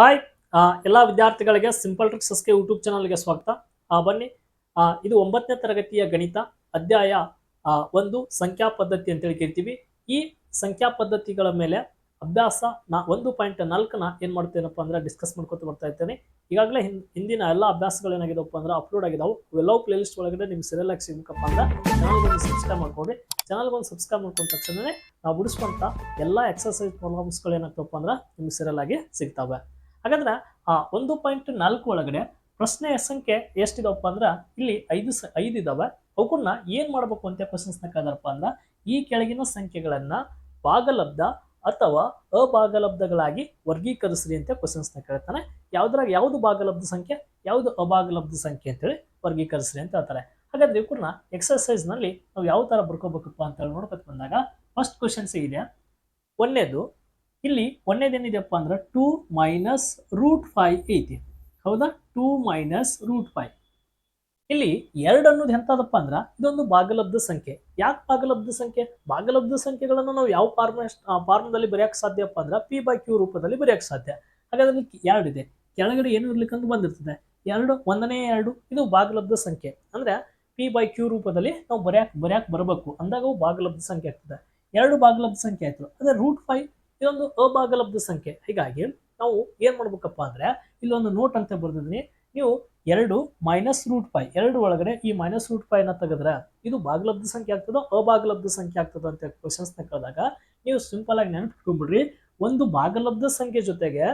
Hi ಎಲ್ಲ ವಿದ್ಯಾರ್ಥಿಗಳಿಗೆ simple ಟ್ರಿಕ್ಸಸ್ಗೆ YouTube ಚಾನಲ್ಗೆ ಸ್ವಾಗತ. ಬನ್ನಿ. ಇದು ಒಂಬತ್ತನೇ ತರಗತಿಯ ಗಣಿತ ಅಧ್ಯಾಯ ಒಂದು ಸಂಖ್ಯಾ ಪದ್ಧತಿ ಅಂತೇಳಿ ಕೇಳ್ತೀವಿ. ಈ ಸಂಖ್ಯಾ ಪದ್ಧತಿಗಳ ಮೇಲೆ ಅಭ್ಯಾಸ ನಾ ಒಂದು ಪಾಯಿಂಟ್ ನಾಲ್ಕನ ಏನ್ ಮಾಡ್ತೇನಪ್ಪ ಅಂದ್ರೆ ಡಿಸ್ಕಸ್ ಮಾಡ್ಕೊತ ಬರ್ತಾ ಇರ್ತೇನೆ. ಈಗಾಗಲೇ ಹಿಂದಿನ ಎಲ್ಲ ಅಭ್ಯಾಸಗಳು ಏನಾಗಿದವಪ್ಪ ಅಂದ್ರೆ ಅಪ್ಲೋಡ್ ಆಗಿದಾವೆ. ಅವೆಲ್ಲವೂ ಪ್ಲೇ ಲಿಸ್ಟ್ ಒಳಗಡೆ ನಿಮ್ಗೆ ಸರಿಯಲ್ ಆಗಿ ಸಿಗ್ಬೇಕಪ್ಪ ಅಂದ್ರೆ ಚಾನಲ್ಗೆ ಒಂದು ಸಬ್ಸ್ಕ್ರೈಬ್ ಮಾಡ್ಕೊಡ್ರಿ ಚಾನಲ್ಗೊಂದು ಸಬ್ಸ್ಕ್ರೈಬ್ ಮಾಡ್ಕೊಂಡ ತಕ್ಷಣವೇ ನಾವು ಬಿಡಿಸ್ಕೊಂತ ಎಲ್ಲ ಎಕ್ಸರ್ಸೈಸ್ ಪ್ರಾಬ್ಲಮ್ಸ್ಗಳು ಏನಾಗ್ತವಪ್ಪ ಅಂದ್ರೆ ನಿಮ್ಗೆ ಸರಿಯಲ್ ಆಗಿ ಸಿಗ್ತವೆ. ಹಾಗಾದ್ರೆ, ಆ ಒಂದು ಪಾಯಿಂಟ್ ನಾಲ್ಕು ಒಳಗಡೆ ಪ್ರಶ್ನೆಯ ಸಂಖ್ಯೆ ಎಷ್ಟಿದವಪ್ಪ ಅಂದ್ರೆ, ಇಲ್ಲಿ ಐದು ಸ, ಐದು ಇದಾವೆ. ಅವಕ್ಕನ್ನ ಏನ್ ಮಾಡಬೇಕು ಅಂತ ಕ್ವಶನ್ಸ್ನ ಕೇಳಿದಾರಪ್ಪ ಅಂದ್ರೆ, ಈ ಕೆಳಗಿನ ಸಂಖ್ಯೆಗಳನ್ನ ಭಾಗಲಬ್ಧ ಅಥವಾ ಅಭಾಗಲಬ್ಧಗಳಾಗಿ ವರ್ಗೀಕರಿಸ್ರಿ ಅಂತ ಕ್ವಶನ್ಸ್ನ ಕೇಳ್ತಾನೆ. ಯಾವ್ದ್ರಾಗ ಯಾವುದು ಭಾಗಲಬ್ಧ ಸಂಖ್ಯೆ, ಯಾವುದು ಅಭಾಗಲಬ್ಧ ಸಂಖ್ಯೆ ಅಂತೇಳಿ ವರ್ಗೀಕರಿಸ್ರಿ ಅಂತ ಹೇಳ್ತಾರೆ. ಹಾಗಾದ್ರೆ ಇವಕ್ಕನ್ನ ಎಕ್ಸರ್ಸೈಸ್ನಲ್ಲಿ ನಾವು ಯಾವ ತರ ಬರ್ಕೋಬೇಕಪ್ಪ ಅಂತ ಹೇಳಿ ನೋಡ್ಕೊತ ಬಂದಾಗ ಫಸ್ಟ್ ಕ್ವಶನ್ಸ್ ಇದೆ ಒಂದನೇದು ಇಲ್ಲಿ ಒಂದೇದೇನಿದೆಯಪ್ಪ ಅಂದ್ರೆ ಟೂ ಮೈನಸ್ ರೂಟ್ ಫೈ ಐತಿ. ಹೌದಾ? ಟೂ ಮೈನಸ್ ರೂಟ್ ಫೈವ್ ಇಲ್ಲಿ ಎರಡು ಅನ್ನೋದು ಎಂತದಪ್ಪ ಅಂದ್ರೆ ಇದೊಂದು ಭಾಗಲಬ್ಧ ಸಂಖ್ಯೆ. ಯಾಕೆ ಭಾಗಲಬ್ಧ ಸಂಖ್ಯೆ? ಭಾಗಲಬ್ಧ ಸಂಖ್ಯೆಗಳನ್ನು ನಾವು ಯಾವ ಫಾರ್ಮ ಫಾರ್ಮದಲ್ಲಿ ಬರೆಯಕ್ಕೆ ಸಾಧ್ಯಪ್ಪ ಅಂದ್ರೆ ಪಿ ಬೈ ಕ್ಯೂ ರೂಪದಲ್ಲಿ ಬರೆಯಕ್ಕೆ ಸಾಧ್ಯ. ಹಾಗಾದ್ರೆ ಎರಡು ಇದೆ ಕೆಳಗಡೆ ಏನು ಇರ್ಲಿಕ್ಕಂತ ಬಂದಿರ್ತದೆ. ಎರಡು, ಒಂದನೇ ಎರಡು, ಇದು ಭಾಗಲಬ್ಧ ಸಂಖ್ಯೆ. ಅಂದ್ರೆ ಪಿ ಬೈ ಕ್ಯೂ ರೂಪದಲ್ಲಿ ನಾವು ಬರೆಯಕ್ ಬರೆಯಕ್ ಬರಬೇಕು. ಅಂದಾಗ ಭಾಗಲಬ್ಧ ಸಂಖ್ಯೆ ಆಗ್ತದೆ. ಎರಡು ಭಾಗಲಬ್ಧ ಸಂಖ್ಯೆ ಆಯ್ತು. ಅದೇ ರೂಟ್ ಫೈವ್ ಇದೊಂದು ಅಭಾಗಲಬ್ಧ ಸಂಖ್ಯೆ. ಹೀಗಾಗಿ ನಾವು ಏನ್ ಮಾಡ್ಬೇಕಪ್ಪ ಅಂದ್ರೆ ಇಲ್ಲೊಂದು ನೋಟ್ ಅಂತ ಬರ್ದಿದ್ದೀನಿ. ನೀವು ಎರಡು ಮೈನಸ್ ರೂಟ್ ಫೈ ಎರಡು ಒಳಗಡೆ ಈ ಮೈನಸ್ ರೂಟ್ ಫೈನ ತೆಗೆದ್ರೆ ಇದು ಭಾಗಲಬ್ಧ ಸಂಖ್ಯೆ ಆಗ್ತದೋ ಅಭಾಗಲಬ್ಧ ಸಂಖ್ಯೆ ಆಗ್ತದೋ ಅಂತ ಕ್ವಶನ್ಸ್ನ ಕೇಳಿದಾಗ ನೀವು ಸಿಂಪಲ್ ಆಗಿ ನೆನಪಿಟ್ಕೊಂಡ್ಬಿಡ್ರಿ. ಒಂದು ಭಾಗಲಬ್ಧ ಸಂಖ್ಯೆ ಜೊತೆಗೆ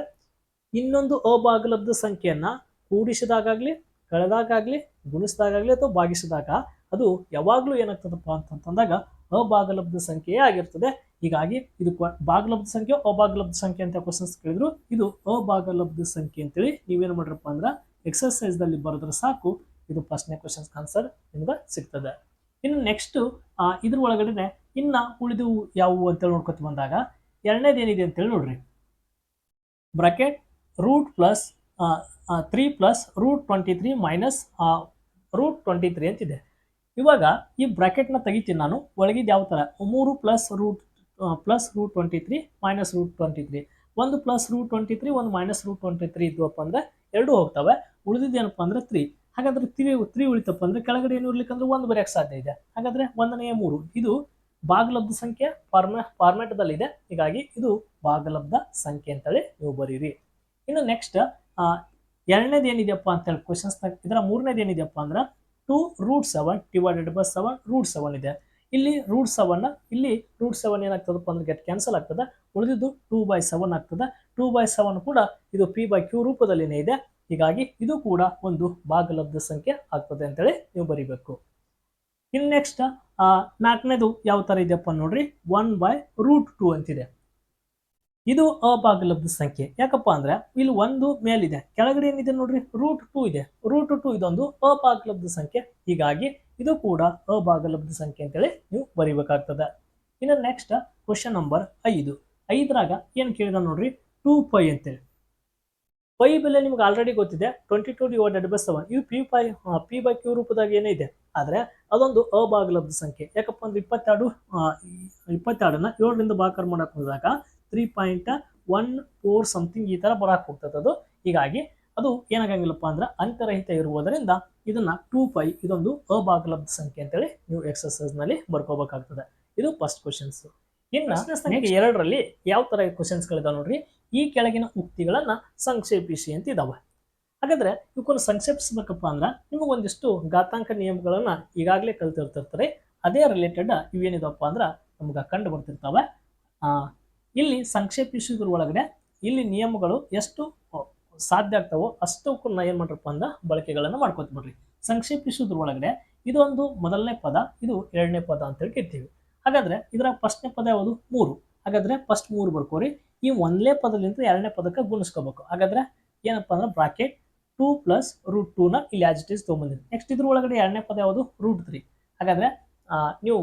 ಇನ್ನೊಂದು ಅಭಾಗಲಬ್ಧ ಸಂಖ್ಯೆಯನ್ನ ಕೂಡಿಸಿದಾಗಲಿ ಕಳೆದಾಗಲಿ ಗುಣಿಸಿದಾಗಲಿ ಅಥವಾ ಭಾಗಿಸಿದಾಗ ಅದು ಯಾವಾಗಲೂ ಏನಾಗ್ತದಪ್ಪ ಅಂತಂತಂದಾಗ ಅಭಾಗಲಬ್ಧ ಸಂಖ್ಯೆಯೇ ಆಗಿರ್ತದೆ. ಹೀಗಾಗಿ ಇದು ಭಾಗಲಬ್ಧ ಸಂಖ್ಯೆ, ಅಭಾಗಲಬ್ಧ ಸಂಖ್ಯೆ ಅಂತ ಕ್ವಶನ್ಸ್ ಕೇಳಿದ್ರು. ಇದು ಅಭಾಗಲಬ್ಧ ಸಂಖ್ಯೆ ಅಂತೇಳಿ ನೀವೇನು ಮಾಡ್ರಪ್ಪ ಅಂದ್ರೆ ಎಕ್ಸರ್ಸೈಸ್ ದಲ್ಲಿ ಬರೆದ್ರೆ ಸಾಕು. ಇದು ಫಸ್ಟ್ನೇ ಕ್ವಶನ್ಸ್ ಆನ್ಸರ್ ನಿಮ್ಗೆ ಸಿಗ್ತದೆ. ಇನ್ನು ನೆಕ್ಸ್ಟ್ ಇದ್ರ ಒಳಗಡೆ ಇನ್ನ ಉಳಿದು ಯಾವುವು ಅಂತೇಳಿ ನೋಡ್ಕೊತ ಬಂದಾಗ ಎರಡನೇದು ಏನಿದೆ ಅಂತೇಳಿ ನೋಡ್ರಿ. Bracket root plus three plus root twenty three minus root twenty three ಅಂತಿದೆ. ಇವಾಗ ಈ ಬ್ರಾಕೆಟ್ನ ತೆಗಿತೀನಿ ನಾನು. ಒಳಗಿದ್ದು ಯಾವ ಥರ ಮೂರು plus root plus root twenty three minus root twenty three ಒಂದು ಪ್ಲಸ್ ರೂಟ್ ಟ್ವೆಂಟಿ ತ್ರೀ ಒಂದು ಮೈನಸ್ ರೂಟ್ ಟ್ವೆಂಟಿ ತ್ರೀ ಇದ್ವಪ್ಪ ಅಂದ್ರೆ ಎರಡು ಹೋಗ್ತವೆ. ಉಳಿದಿದ್ದೇನಪ್ಪ ಅಂದ್ರೆ ತ್ರೀ ಹಾಗಾದ್ರೆ ತ್ರೀ ತ್ರೀ ಉಳಿತಪ್ಪ ಅಂದ್ರೆ ಕೆಳಗಡೆ ಏನು ಇರ್ಲಿಕ್ಕಂದ್ರೆ ಒಂದು ಬರೆಯಕ್ಕೆ ಸಾಧ್ಯ ಇದೆ. ಹಾಗಾದ್ರೆ ಒಂದನೆಯ ಮೂರು. ಇದು ಭಾಗಲಬ್ಧ ಸಂಖ್ಯೆ ಫಾರ್ಮೆ ಫಾರ್ಮೆಟ್ದಲ್ಲಿದೆ ಹೀಗಾಗಿ ಇದು ಭಾಗಲಬ್ಧ ಸಂಖ್ಯೆ ಅಂತೇಳಿ ನೀವು ಬರೀರಿ. ಇನ್ನು ನೆಕ್ಸ್ಟ್ ಎರಡನೇದು ಏನಿದೆಯಪ್ಪ ಅಂತೇಳಿ ಕ್ವಶನ್ಸ್ ಇದರ ಮೂರನೇದು ಏನಿದೆಯಪ್ಪ ಅಂದ್ರೆ two root seven divided by seven root seven ಇದೆ. ಇಲ್ಲಿ ರೂಟ್ ಸೆವೆನ್ ಇಲ್ಲಿ ರೂಟ್ ಸೆವೆನ್ ಏನಾಗ್ತದಪ್ಪ ಅಂದ್ರೆ ಗೆಟ್ ಕ್ಯಾನ್ಸಲ್ ಆಗ್ತದೆ. ಉಳಿದಿದ್ದು ಟೂ ಬೈ ಸೆವೆನ್ ಆಗ್ತದೆ. ಟೂ ಬೈ ಸೆವೆನ್ ಕೂಡ ಇದು ಪಿ ಬೈ ಕ್ಯೂ ರೂಪದಲ್ಲಿನೇ ಇದೆ. ಹೀಗಾಗಿ ಇದು ಕೂಡ ಒಂದು ಭಾಗಲಬ್ಧ ಸಂಖ್ಯೆ ಆಗ್ತದೆ ಅಂತೇಳಿ ನೀವು ಬರಿಬೇಕು. ಇನ್ನು ನೆಕ್ಸ್ಟ್ ನಾಲ್ಕನೇದು ಯಾವ ತರ ಇದೆಯಪ್ಪ ನೋಡ್ರಿ? ಒನ್ ಬೈ ರೂಟ್ ಟೂ ಅಂತಿದೆ. ಇದು ಅಭಾಗಲಬ್ಧ ಸಂಖ್ಯೆ. ಯಾಕಪ್ಪ ಅಂದ್ರೆ ಇಲ್ಲಿ ಒಂದು ಮೇಲಿದೆ. ಕೆಳಗಡೆ ಏನಿದೆ ನೋಡ್ರಿ? ರೂಟ್ ಟೂ ಇದೆ. ರೂಟ್ ಟೂ ಇದೊಂದು ಅಭಾಗಲಬ್ಧ ಸಂಖ್ಯೆ. ಹೀಗಾಗಿ ಇದು ಕೂಡ ಅಭಾಗಲಬ್ಧ ಸಂಖ್ಯೆ ಅಂತೇಳಿ ನೀವು ಬರಿಬೇಕಾಗ್ತದೆ. ಇನ್ನು ನೆಕ್ಸ್ಟ್ ಕ್ವಶನ್ ನಂಬರ್ ಐದು. ಐದರಾಗ ಏನು ಕೇಳಿದ ನೋಡ್ರಿ? ಟೂ ಪೈ ಅಂತೇಳಿ. ಪೈ ಬೆಲೆ ನಿಮ್ಗೆ ಆಲ್ರೆಡಿ ಗೊತ್ತಿದೆ. Twenty two divided by seven ಇವು P pi P by Q ರೂಪದಾಗ ಏನಿದೆ ಆದರೆ ಅದೊಂದು ಅಭಾಗಲಬ್ಧ ಸಂಖ್ಯೆ. ಯಾಕಪ್ಪ ಅಂದ್ರೆ ಇಪ್ಪತ್ತೆರಡು ಇಪ್ಪತ್ತೆರಡನ್ನ ಏಳರಿಂದ ಬಾಕರ್ ಮಾಡಕ್ ಹೋದಾಗ three point one four something ಈ ತರ ಬರಕ್ಕೆ ಹೋಗ್ತದೆ ಅದು. ಹೀಗಾಗಿ ಅದು ಏನಾಗಂಗಿಲ್ಲಪ್ಪ ಅಂದ್ರೆ ಅಂತರಹಿತ ಇರುವುದರಿಂದ ಇದನ್ನ ಟೂ ಪೈ ಇದೊಂದು ಅಭಾಗಲಬ್ಧ ಸಂಖ್ಯೆ ಅಂತೇಳಿ ನೀವು ಎಕ್ಸರ್ಸೈಸ್ನಲ್ಲಿ ಬರ್ಕೋಬೇಕಾಗ್ತದೆ. ಇದು ಫಸ್ಟ್ ಕ್ವಶನ್ಸ್ ಇನ್ನು ಸಂಖ್ಯೆ ಎರಡರಲ್ಲಿ ಯಾವ ತರ ಕ್ವಶನ್ಸ್ ಗಳಿದಾವೆ ನೋಡ್ರಿ? ಈ ಕೆಳಗಿನ ಉಕ್ತಿಗಳನ್ನ ಸಂಕ್ಷೇಪಿಸಿ ಅಂತ ಇದಾವೆ. ಹಾಗಾದ್ರೆ ಇವಕ್ಕನ್ನು ಸಂಕ್ಷೇಪಿಸ್ಬೇಕಪ್ಪ ಅಂದ್ರೆ ನಿಮಗೆ ಒಂದಿಷ್ಟು ಘಾತಾಂಕ ನಿಯಮಗಳನ್ನ ಈಗಾಗಲೇ ಕಲ್ತಿರ್ತಿರ್ತಾರೆ. ಅದೇ ರಿಲೇಟೆಡ್ ಇವೇನಿದಪ್ಪ ಅಂದ್ರೆ ನಮ್ಗೆ ಕಂಡು ಬರ್ತಿರ್ತಾವೆ ಆ, ಇಲ್ಲಿ ಸಂಕ್ಷೇಪಿಸೋದ್ರ ಒಳಗಡೆ ಇಲ್ಲಿ ನಿಯಮಗಳು ಎಷ್ಟು? ಸಾಧ್ಯ ಆಗ್ತಾವೋ ಅಷ್ಟಕ್ಕೂ ನಾ ಏನು ಮಾಡ್ರಪ್ಪ ಅಂದ್ರೆ ಬಳಕೆಗಳನ್ನ ಮಾಡ್ಕೋತ ಬಿಡ್ರಿ. ಸಂಕ್ಷೇಪಿಸೋದ್ರ ಒಳಗಡೆ ಇದೊಂದು ಮೊದಲನೇ ಪದ, ಇದು ಎರಡನೇ ಪದ ಅಂತೇಳಿ ಕೇಳ್ತೀವಿ. ಹಾಗಾದ್ರೆ ಇದರ ಫಸ್ಟ್ನೇ ಪದ ಯಾವುದು? ಮೂರು. ಹಾಗಾದ್ರೆ ಫಸ್ಟ್ ಮೂರು ಬರ್ಕೋರಿ. ಈ ಒಂದನೇ ಪದದಿಂದ ಎರಡನೇ ಪದಕ್ಕೆ ಗುಣಿಸ್ಕೋಬೇಕು. ಹಾಗಾದ್ರೆ ಏನಪ್ಪ ಅಂದ್ರೆ ಬ್ರಾಕೆಟ್ ಟೂ ಪ್ಲಸ್ ರೂಟ್ ಟೂನ ಇಲ್ಲಿ ಆಜಿಟೀಸ್ ತೊಗೊಂಬಂದಿದೆ ನೆಕ್ಸ್ಟ್ ಇದ್ರ ಒಳಗಡೆ ಎರಡನೇ ಪದ ಯಾವುದು? ರೂಟ್ ತ್ರೀ ಹಾಗಾದ್ರೆ ನೀವು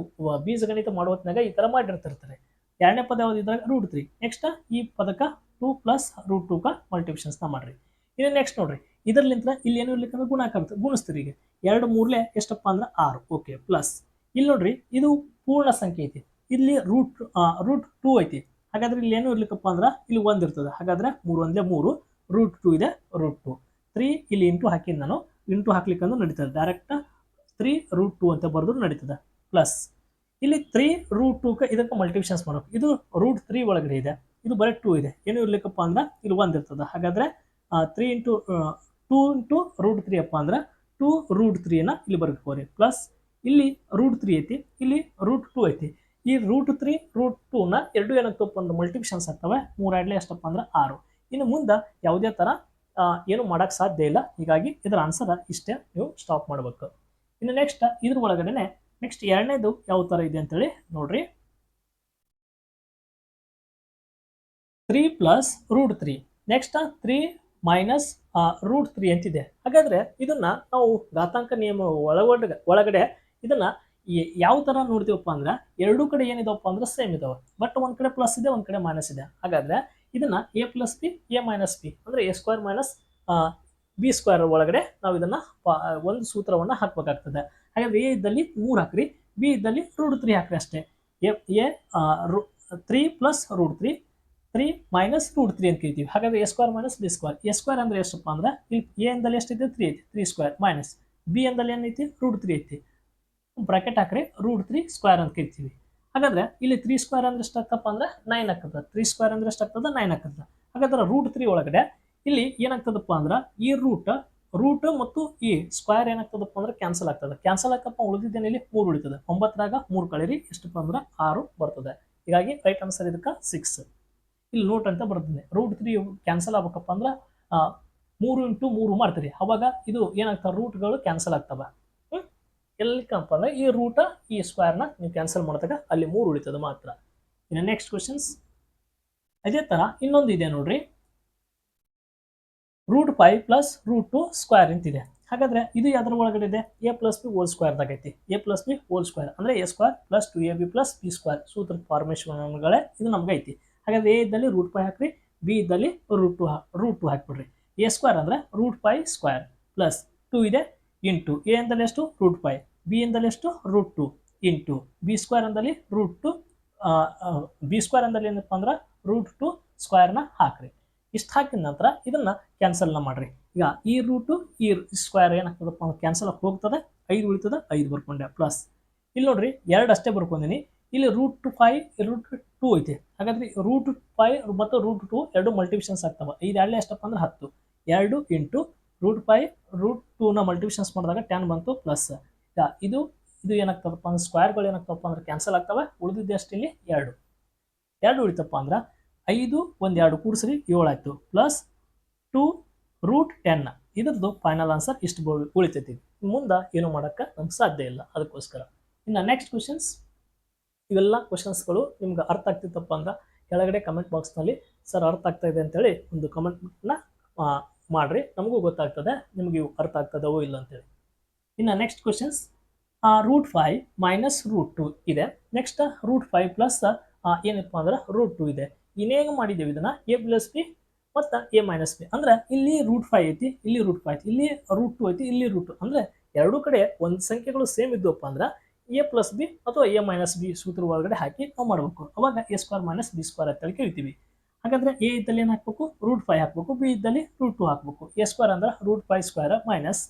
ಬೀಜಗಣಿತ ಮಾಡೋ ಹೊತ್ನಾಗ ಈ ತರ ಮಾಡಿರ್ತಿರ್ತಾರೆ. ಎರಡನೇ ಪದ ಯಾವ್ದು ಇದ್ರಾಗ? ರೂಟ್ ತ್ರೀ ನೆಕ್ಸ್ಟ್ ಈ ಪದಕ ಟೂ ಪ್ಲಸ್ ರೂಟ್ ಟೂಕ ಮಲ್ಟಿಪ್ಷನ್ಸ್ನ ಮಾಡ್ರಿ. ಇನ್ನು ನೆಕ್ಸ್ಟ್ ನೋಡ್ರಿ. ಇದರ್ಲಿಂತ ಇಲ್ಲಿ ಏನು ಇರ್ಲಿಕ್ಕಂದ್ರೆ ಗುಣಾಕಾರ ಗುಣಿಸ್ತೀರಿ ಈಗ. ಎರಡು ಮೂರಲೆ ಎಷ್ಟಪ್ಪ ಅಂದ್ರೆ ಆರು. ಓಕೆ ಪ್ಲಸ್ ಇಲ್ಲಿ ನೋಡ್ರಿ, ಇದು ಪೂರ್ಣ ಸಂಖ್ಯೆ ಐತಿ. ಇಲ್ಲಿ ರೂಟ್ ರೂಟ್ ಟೂ ಐತಿ. ಹಾಗಾದ್ರೆ ಇಲ್ಲಿ ಏನು ಇರ್ಲಿಕ್ಕಪ್ಪ ಅಂದ್ರೆ ಇಲ್ಲಿ ಒಂದು ಇರ್ತದೆ. ಹಾಗಾದ್ರೆ ಮೂರು ಒಂದೇ ಮೂರು, ರೂಟ್ ಟೂ ಇದೆ, ರೂಟ್ ಟು. ತ್ರೀ ಇಲ್ಲಿ ಇಂಟು ಹಾಕಿದ್ದು ನಾನು. ಇಂಟು ಹಾಕ್ಲಿಕ್ಕೆ ಅಂದ್ರೆ ನಡೀತದೆ. ಡೈರೆಕ್ಟ್ ತ್ರೀ ರೂಟ್ ಟು ಅಂತ ಬರೆದ್ರು ನಡೀತದೆ. ಪ್ಲಸ್ ಇಲ್ಲಿ ತ್ರೀ ರೂಟ್ ಟೂಕ ಇದಕ್ಕೆ ಮಲ್ಟಿಪ್ಷನ್ಸ್ ಮಾಡಬೇಕು. ಇದು ರೂಟ್ ತ್ರೀ ಒಳಗಡೆ ಇದೆ. ಇದು ಬರೀ ಟೂ ಇದೆ. ಏನು ಇರ್ಲಿಕ್ಕಪ್ಪ ಅಂದ್ರೆ ಇಲ್ಲಿ ಒಂದು ಇರ್ತದೆ. ಹಾಗಾದ್ರೆ three into two into root three ಅಪ್ಪ ಅಂದ್ರೆ ಟೂ ರೂಟ್ ತ್ರೀನ ಇಲ್ಲಿ ಬರ್ಕೋರಿ. ಪ್ಲಸ್ ಇಲ್ಲಿ ರೂಟ್ ತ್ರೀ ಐತಿ, ಇಲ್ಲಿ ರೂಟ್ ಟೂ ಐತಿ. ಈ ರೂಟ್ ತ್ರೀ ರೂಟ್ ಟೂನ ಎರಡು ಏನಾಗ್ತಪ್ಪ ಅಂದ್ರೆ ಮಲ್ಟಿಪ್ಷನ್ಸ್ ಆಗ್ತವೆ. ಮೂರು ಎರಡಲೇ ಎಷ್ಟಪ್ಪ ಅಂದ್ರೆ ಆರು. ಇನ್ನು ಮುಂದೆ ಯಾವುದೇ ಥರ ಏನು ಮಾಡೋಕ್ಕೆ ಸಾಧ್ಯ ಇಲ್ಲ. ಹೀಗಾಗಿ ಇದರ ಆನ್ಸರ್ ಇಷ್ಟೇ ನೀವು ಸ್ಟಾಪ್ ಮಾಡಬೇಕು. ಇನ್ನು ನೆಕ್ಸ್ಟ್ ಇದ್ರ ಒಳಗಡೆನೆ ನೆಕ್ಸ್ಟ್ ಎರಡನೇದು ಯಾವ ಥರ ಇದೆ ಅಂತೇಳಿ ನೋಡ್ರಿ. Three plus root three next three minus root three ಅಂತಿದೆ. ಹಾಗಾದ್ರೆ ಇದನ್ನು ನಾವು ಘಾತಾಂಕ ನಿಯಮ ಒಳಗಡೆ ಒಳಗಡೆ ಇದನ್ನು ಯಾವ ಥರ ನೋಡ್ತೀವಪ್ಪ ಅಂದ್ರೆ ಎರಡೂ ಕಡೆ ಏನಿದಾವಪ್ಪ ಅಂದ್ರೆ ಸೇಮ್ ಇದಾವೆ. ಬಟ್ ಒಂದು ಕಡೆ ಪ್ಲಸ್ ಇದೆ, ಒಂದು ಕಡೆ ಮೈನಸ್ ಇದೆ. ಹಾಗಾದ್ರೆ ಇದನ್ನು A plus B A minus B ಅಂದರೆ A square minus B square ಒಳಗಡೆ ನಾವು ಇದನ್ನು ಪ- ಒಂದು ಸೂತ್ರವನ್ನು ಹಾಕಬೇಕಾಗ್ತದೆ. ಹಾಗಾದ್ರೆ ಎ ಇದ್ದಲ್ಲಿ ಮೂರು ಹಾಕ್ರಿ. ಬಿ ಇದ್ದಲ್ಲಿ ರೂಟ್ ತ್ರೀ ಹಾಕ್ರಿ ಅಷ್ಟೇ. A A root three plus root three three minus root three ಅಂತ ಕರಿತೀವಿ. ಹಾಗಾದ್ರೆ A square minus B square A square ಅಂದ್ರೆ ಎಷ್ಟಪ್ಪ ಅಂದ್ರೆ ಇಲ್ಲಿ ಎ ಎಂದಲ್ಲಿ ಎಷ್ಟೈತೆ ತ್ರೀ ಐತಿ. ತ್ರೀ ಸ್ಕ್ವೇರ್ ಮೈನಸ್ ಬಿ ಎಂದಲ್ಲಿ ಏನೈತಿ? ರೂಟ್ ತ್ರೀ ಐತಿ. ಬ್ರಾಕೆಟ್ ಹಾಕ್ರಿ. ರೂಟ್ ತ್ರೀ ಸ್ಕ್ವೇರ್ ಅಂತ ಕರಿತೀವಿ. ಹಾಗಾದ್ರೆ ಇಲ್ಲಿ ತ್ರೀ ಸ್ಕ್ವೇರ್ ಅಂದ್ರೆ ಎಷ್ಟಾಗ್ತಪ್ಪ ಅಂದ್ರೆ ನೈನ್ ಆಗ್ತದೆ. ತ್ರೀ ಸ್ಕ್ವೇರ್ ಅಂದ್ರೆ ಎಷ್ಟಾಗ್ತದೆ? ನೈನ್ ಆಗ್ತದೆ. ಹಾಗಾದ್ರೆ ರೂಟ್ ತ್ರೀ ಒಳಗಡೆ ಇಲ್ಲಿ ಏನಾಗ್ತದಪ್ಪ ಅಂದ್ರೆ ಈ ರೂಟ್ ರೂಟ್ ಮತ್ತು ಈ ಸ್ಕ್ವೇರ್ ಏನಾಗ್ತದಪ್ಪ ಅಂದ್ರೆ ಕ್ಯಾನ್ಸಲ್ ಆಗ್ತದೆ. ಕ್ಯಾನ್ಸಲ್ ಆಗಪ್ಪ ಉಳಿದಿದ್ದೇನೆ ಇಲ್ಲಿ ಮೂರು ಉಳಿತದೆ. ಒಂಬತ್ತರಾಗ ಮೂರು ಕಳೀರಿ. ಎಷ್ಟಪ್ಪ ಅಂದ್ರೆ ಆರು ಬರ್ತದೆ. ಹೀಗಾಗಿ ರೈಟ್ ಆನ್ಸರ್ ಇದಕ್ಕೆ ಸಿಕ್ಸ್ ಇಲ್ಲಿ ರೂಟ್ ಅಂತ ಬರ್ತದೆ. ರೂಟ್ ತ್ರೀ ಕ್ಯಾನ್ಸಲ್ ಆಗ್ಬೇಕಪ್ಪ ಅಂದ್ರೆ ಮೂರು ಇಂಟು ಮೂರು ಮಾಡ್ತೀರಿ. ಅವಾಗ ಇದು ಏನಾಗ್ತವೆ? ರೂಟ್ಗಳು ಕ್ಯಾನ್ಸಲ್ ಆಗ್ತವೆ? ಎಲ್ಲಿ ಕಪ್ಪ ಅಂದ್ರೆ ಈ ರೂಟ ಈ ಸ್ಕ್ವೇರ್ನ ನೀವು ಕ್ಯಾನ್ಸಲ್ ಮಾಡಿದಾಗ ಅಲ್ಲಿ ಮೂರು ಉಳಿತದೆ ಮಾತ್ರ. ಇನ್ನು ನೆಕ್ಸ್ಟ್ ಕ್ವಶನ್ಸ್ ಅದೇ ಥರ ಇನ್ನೊಂದು ಇದೆ ನೋಡ್ರಿ. Root five plus root two square ಅಂತಿದೆ. ಹಾಗಾದ್ರೆ ಇದು ಯಾವ್ದ್ರ ಒಳಗಡೆ ಇದೆ? A plus B whole ಸ್ಕ್ವೇರ್ದಾಗೈತಿ A plus B whole square ಅಂದ್ರೆ A square plus two A B plus B square ಸೂತ್ರ ಫಾರ್ಮೇಶನ್ಗಳೇ ಇದು ನಮ್ಗೆ ಐತಿ. ಹಾಗಾದ್ರೆ ಎ ಇದ್ದಲ್ಲಿ ರೂಟ್ ಪೈ ಹಾಕ್ರಿ, ಬಿ ಇದ್ದಲ್ಲಿ ರೂಟ್ ಟು ರೂಟ್ ಟು ಹಾಕ್ಬಿಡ್ರಿ. ಎ ಸ್ಕ್ವೇರ್ ಅಂದ್ರೆ root pi square plus two ಇದೆ ಇಂಟು ಎ ಅಂದಲ್ಲಿ ಎಷ್ಟು? Root pi. ಬಿ ಇಂದಲ್ಲಿ ಎಷ್ಟು? Root two into B square ಅಂದಲ್ಲಿ root two B square ಅಂದಲ್ಲಿ ಏನಪ್ಪ ಅಂದ್ರೆ ರೂಟ್ ಟು ಸ್ಕ್ವೇರ್ನ ಹಾಕ್ರಿ. ಇಷ್ಟು ಹಾಕಿದ ನಂತರ ಇದನ್ನ ಕ್ಯಾನ್ಸಲ್ನ ಮಾಡ್ರಿ. ಈಗ ಈ ರೂಟು ಈ ಸ್ಕ್ವೇರ್ ಏನಾಗ್ತದಪ್ಪ ಅಂದ್ರೆ ಕ್ಯಾನ್ಸಲ್ ಹೋಗ್ತದೆ, ಐದು ಉಳಿತದೆ, ಐದು ಬರ್ಕೊಂಡೆ. ಪ್ಲಸ್ ಇಲ್ಲಿ ನೋಡ್ರಿ ಎರಡು ಅಷ್ಟೇ ಬರ್ಕೊಂಡಿನಿ ಇಲ್ಲಿ root two five root two ಐತೆ. ಹಾಗಾದ್ರೆ ರೂಟ್ ಫೈ ಮತ್ತು ರೂಟ್ ಟು ಎರಡು ಮಲ್ಟಿಪ್ಷನ್ಸ್ ಆಗ್ತವೆ. ಇದು ಎರಡನೇ ಎಷ್ಟಪ್ಪ ಅಂದ್ರೆ ಹತ್ತು. ಎರಡು ಇಂಟು ರೂಟ್ ಫೈವ್ ರೂಟ್ ಟೂನ ಮಲ್ಟಿಪ್ಷನ್ಸ್ ಮಾಡಿದಾಗ ಟೆನ್ ಬಂತು ಪ್ಲಸ್ ಇದು ಇದು ಏನಾಗ್ತದಪ್ಪ ಅಂದ್ರೆ ಸ್ಕ್ವೇರ್ಗಳು ಏನಾಗ್ತವಪ್ಪ ಅಂದ್ರೆ ಕ್ಯಾನ್ಸಲ್ ಆಗ್ತವೆ. ಉಳಿದಿದ್ದು ಅಷ್ಟು ಇಲ್ಲಿ ಎರಡು. ಎರಡು ಉಳಿತಪ್ಪ ಅಂದ್ರೆ ಐದು ಒಂದು ಎರಡು ಕೂಡಿಸ್ರಿ ಏಳು ಆಯ್ತು. ಪ್ಲಸ್ ಟು ರೂಟ್ ಟೆನ್ ಇದ್ರದ್ದು ಫೈನಲ್ ಆನ್ಸರ್ ಇಷ್ಟು ಉಳಿತೈತಿ. ಮುಂದೆ ಏನು ಮಾಡೋಕ್ಕೆ ನಮ್ಗೆ ಸಾಧ್ಯ ಇಲ್ಲ. ಅದಕ್ಕೋಸ್ಕರ. ಇನ್ನು ನೆಕ್ಸ್ಟ್ ಕ್ವಶನ್ಸ್ ಇವೆಲ್ಲ ಕ್ವಶನ್ಸ್ಗಳು ನಿಮ್ಗೆ ಅರ್ಥ ಆಗ್ತಿತ್ತಪ್ಪ ಅಂದ್ರೆ ಕೆಳಗಡೆ ಕಮೆಂಟ್ ಬಾಕ್ಸ್ನಲ್ಲಿ ಸರ್, ಅರ್ಥ ಆಗ್ತಾ ಇದೆ ಅಂತೇಳಿ ಒಂದು ಕಮೆಂಟ್ನ ಮಾಡಿರಿ. ನಮಗೂ ಗೊತ್ತಾಗ್ತದೆ, ನಿಮಗೆ ಇವು ಅರ್ಥ ಆಗ್ತದವೋ ಇಲ್ಲ ಅಂತೇಳಿ. ಇನ್ನು next questions root five minus root two ಇದೆ. ನೆಕ್ಸ್ಟ್ ರೂಟ್ ಫೈವ್ ಪ್ಲಸ್ ಏನಪ್ಪ ಅಂದ್ರೆ ರೂಟ್ ಟು ಇದೆ. ಇನ್ನೇನು ಮಾಡಿದ್ದೇವೆ ಇದನ್ನು? ಎ ಪ್ಲಸ್ ಬಿ ಮತ್ತು ಎ ಮೈನಸ್ ಬಿ ಅಂದ್ರೆ ಇಲ್ಲಿ ರೂಟ್ ಫೈವ್ ಐತಿ, ಇಲ್ಲಿ ರೂಟ್ ಫೈವ್ ಐತಿ, ಇಲ್ಲಿ ರೂಟ್ ಟು ಐತಿ, ಇಲ್ಲಿ ರೂಟ್ ಅಂದ್ರೆ ಎರಡೂ ಕಡೆ ಒಂದು ಸಂಖ್ಯೆಗಳು ಸೇಮ್ ಇದ್ದವಪ್ಪ ಅಂದ್ರೆ ಎ ಪ್ಲಸ್ ಬಿ ಅಥವಾ ಎ ಮೈನಸ್ ಬಿ ಸೂತ್ರ ಒಳಗಡೆ ಹಾಕಿ ನಾವು ಮಾಡಬೇಕು. ಅವಾಗ A square minus B square ಅಂತೇಳಿ ಕೇಳ್ತೀವಿ ಹಾಗಾದ್ರೆ ಎ ಇದ್ದಲ್ಲಿ ಏನು ಹಾಕ್ಬೇಕು? ರೂಟ್ ಫೈವ್ ಹಾಕ್ಬೇಕು. ಬಿ ಇದ್ದಲ್ಲಿ ರೂಟ್ ಟು ಹಾಕ್ಬೇಕು. ಎ ಸ್ಕ್ವೇರ್ ಅಂದ್ರೆ root five square minus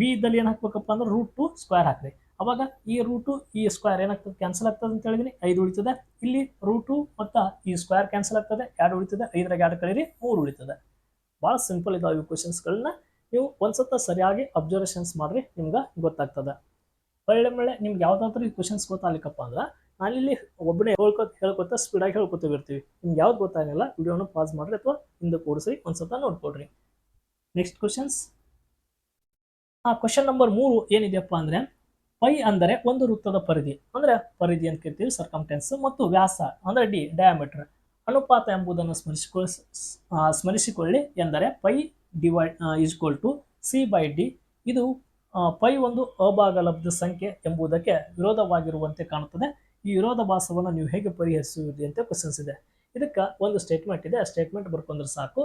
B ಇದ್ದಲ್ಲಿ ಏನು ಹಾಕ್ಬೇಕಪ್ಪ ಅಂದ್ರೆ ರೂಟ್ ಟು ಸ್ಕ್ವೇರ್ ಹಾಕ್ರಿ. ಅವಾಗ ಈ ರೂಟು ಈ ಸ್ಕ್ವೇರ್ ಏನಾಗ್ತದೆ? ಕ್ಯಾನ್ಸಲ್ ಆಗ್ತದೆ ಅಂತ ಹೇಳಿದ್ರೆ ಐದು ಉಳಿತದೆ. ಇಲ್ಲಿ ರೂಟು ಮತ್ತು ಈ ಸ್ಕ್ವೇರ್ ಕ್ಯಾನ್ಸಲ್ ಆಗ್ತದೆ. ಎರಡು ಉಳಿತದೆ. ಐದರಾಗ ಎರಡು ಕಳೀರಿ, ಮೂರು ಉಳಿತದೆ. ಭಾಳ ಸಿಂಪಲ್ ಇದಾವೆ ಈ ಕ್ವಶನ್ಸ್ಗಳನ್ನ ನೀವು ಒಂದ್ಸತ ಸರಿಯಾಗಿ ಅಬ್ಸರ್ವೇಷನ್ಸ್ ಮಾಡ್ರಿ, ನಿಮ್ಗೆ ಗೊತ್ತಾಗ್ತದೆ. ಒಳ್ಳೆ ಮಳೆ, ನಿಮ್ಗೆ ಯಾವ್ದಾದ್ರು ಈ ಕ್ವಶನ್ಸ್ ಗೊತ್ತಾಗಲಿಕ್ಕಪ್ಪ ಅಂದ್ರೆ ಇಲ್ಲಿ ಒಬ್ಬನೇ ಹೇಳ್ಕೊತ ಹೇಳ್ಕೊತ ಸ್ಪೀಡಾಗಿ ಹೇಳ್ಕೊತ ಬಿರ್ತೀವಿ ನಿಮ್ಗೆ ಯಾವ್ದು ಗೊತ್ತಾಗ್ಲಿಲ್ಲ, ವಿಡಿಯೋನ ಪಾಸ್ ಮಾಡ್ರಿ ಅಥವಾ ಹಿಂದೆ ಕೂಡಿಸಿ ಒಂದ್ಸತ ನೋಡ್ಕೊಡ್ರಿ ನೆಕ್ಸ್ಟ್ ಕ್ವಶನ್ಸ್ ಆ ಕ್ವಶನ್ ನಂಬರ್ ಮೂರು ಏನಿದೆಯಪ್ಪ ಅಂದ್ರೆ, ಪೈ ಅಂದರೆ ಒಂದು ವೃತ್ತದ ಪರಿಧಿ. ಅಂದ್ರೆ ಪರಿಧಿ ಅಂತ ಕರಿತೀವಿ ಸರ್ಕಮ್ಟೆನ್ಸ್ ಮತ್ತು ವ್ಯಾಸ ಅಂದ್ರೆ ಡಿ ಡಯಾಮೀಟರ್ ಅನುಪಾತ ಎಂಬುದನ್ನು ಸ್ಮರಿಸಿಕೊಳ್ಳ ಸ್ಮರಿಸಿಕೊಳ್ಳಿ ಎಂದರೆ pi divide equal to C by D. ಇದು ಪೈ ಒಂದು ಅಭಾಗಲಬ್ಧ ಸಂಖ್ಯೆ ಎಂಬುದಕ್ಕೆ ವಿರೋಧವಾಗಿರುವಂತೆ ಕಾಣುತ್ತದೆ. ಈ ವಿರೋಧಾಭಾಸವನ್ನು ನೀವು ಹೇಗೆ ಪರಿಹರಿಸುವುದು ಅಂತ ಕ್ವಶನ್ಸ್ ಇದೆ. ಇದಕ್ಕೆ ಒಂದು ಸ್ಟೇಟ್ಮೆಂಟ್ ಇದೆ. ಆ ಸ್ಟೇಟ್ಮೆಂಟ್ ಬರ್ಕೊಂಡ್ರೆ ಸಾಕು.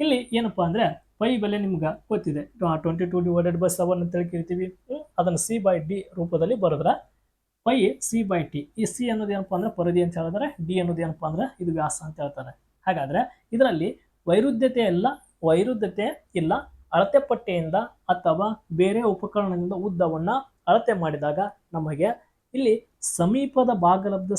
ಇಲ್ಲಿ ಏನಪ್ಪಾ ಅಂದರೆ ಪೈ ಬೆಲೆ ನಿಮ್ಗೆ ಗೊತ್ತಿದೆ. Twenty two divided by seven ಅಂತ ಹೇಳಿ ಕರಿತೀವಿ ಹ್ಮ್? ಅದನ್ನು ಸಿ ಬೈ ಡಿ ರೂಪದಲ್ಲಿ ಬರೆದ್ರೆ ಪೈ ಸಿ ಬೈ ಟಿ ಈ ಸಿ ಅನ್ನೋದು ಏನಪ್ಪ ಅಂದ್ರೆ ಪರಿಧಿ ಅಂತ ಹೇಳಿದ್ರೆ ಡಿ ಅನ್ನೋದು ಏನಪ್ಪ ಅಂದ್ರೆ ಇದು ವ್ಯಾಸ ಅಂತ ಹೇಳ್ತಾರೆ. ಹಾಗಾದರೆ ಇದರಲ್ಲಿ ವೈರುಧ್ಯತೆ ಇಲ್ಲ ವೈರುಧ್ಯತೆ ಇಲ್ಲ ಅಳತೆ ಪಟ್ಟಿಯಿಂದ ಅಥವಾ ಬೇರೆ ಉಪಕರಣದಿಂದ ಉದ್ದವನ್ನು ಅಳತೆ ಮಾಡಿದಾಗ ನಮಗೆ ಇಲ್ಲಿ ಸಮೀಪದ ಭಾಗಲಬ್ಧ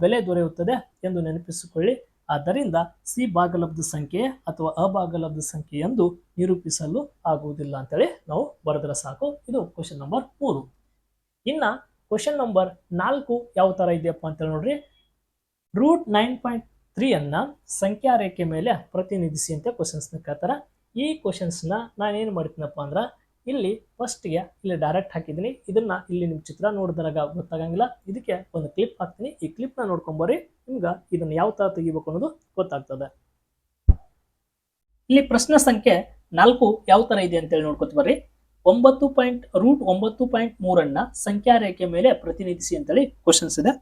ಬೆಲೆ ದೊರೆಯುತ್ತದೆ ಎಂದು ನೆನಪಿಸಿಕೊಳ್ಳಿ. ಆದ್ದರಿಂದ ಸಿ ಭಾಗಲಬ್ಧ ಸಂಖ್ಯೆ ಅಥವಾ ಅಭಾಗಲಬ್ಧ ಸಂಖ್ಯೆ ಎಂದು ನಿರೂಪಿಸಲು ಆಗುವುದಿಲ್ಲ ಅಂತೇಳಿ ನಾವು ಬರೆದ್ರೆ ಸಾಕು. ಇದು ಕ್ವಶನ್ ನಂಬರ್ ಮೂರು. ಇನ್ನ ಕ್ವಶನ್ ನಂಬರ್ ನಾಲ್ಕು ಯಾವ ತರ ಇದೆಯಪ್ಪ ಅಂತೇಳಿ ನೋಡ್ರಿ. ರೂಟ್ ನೈನ್ ಪಾಯಿಂಟ್ ತ್ರೀ ಅನ್ನ ಸಂಖ್ಯಾ ರೇಖೆ ಮೇಲೆ ಪ್ರತಿನಿಧಿಸಿ ಅಂತ ಕ್ವಶನ್ಸ್ನ ಕೇಳ್ತಾರ. ಈ ಕ್ವಶನ್ಸ್ನ ನ ನಾನು ಏನು ಮಾಡ್ತೀನಪ್ಪ ಅಂದ್ರೆ, ಇಲ್ಲಿ ಫಸ್ಟ್ಗೆ ಇಲ್ಲಿ ಡೈರೆಕ್ಟ್ ಹಾಕಿದ್ದೀನಿ. ಇದನ್ನ ಇಲ್ಲಿ ನಿಮ್ಮ ಚಿತ್ರ ನೋಡಿದಾಗ ಗೊತ್ತಾಗಂಗಿಲ್ಲ. ಇದಕ್ಕೆ ಒಂದು ಕ್ಲಿಪ್ ಹಾಕ್ತೀನಿ. ಈ ಕ್ಲಿಪ್ನ ನೋಡ್ಕೊಂಬರಿ ನಿಮ್ಗೆ ಇದನ್ನ ಯಾವ ತರ ತೆಗಿಬೇಕು ಅನ್ನೋದು ಗೊತ್ತಾಗ್ತದೆ. ಇಲ್ಲಿ ಪ್ರಶ್ನೆ ಸಂಖ್ಯೆ ನಾಲ್ಕು ಯಾವ ತರ ಇದೆ ಅಂತೇಳಿ ನೋಡ್ಕೊತ ಬರ್ರಿ. ಒಂಬತ್ತು ಪಾಯಿಂಟ್ ರೂಟ್ ಒಂಬತ್ತು ಪಾಯಿಂಟ್ ಮೂರನ್ನ ಸಂಖ್ಯಾ ರೇಖೆ ಮೇಲೆ ಪ್ರತಿನಿಧಿಸಿ ಅಂತೇಳಿ ಕ್ವಶನ್ಸ್ ಇದೆ.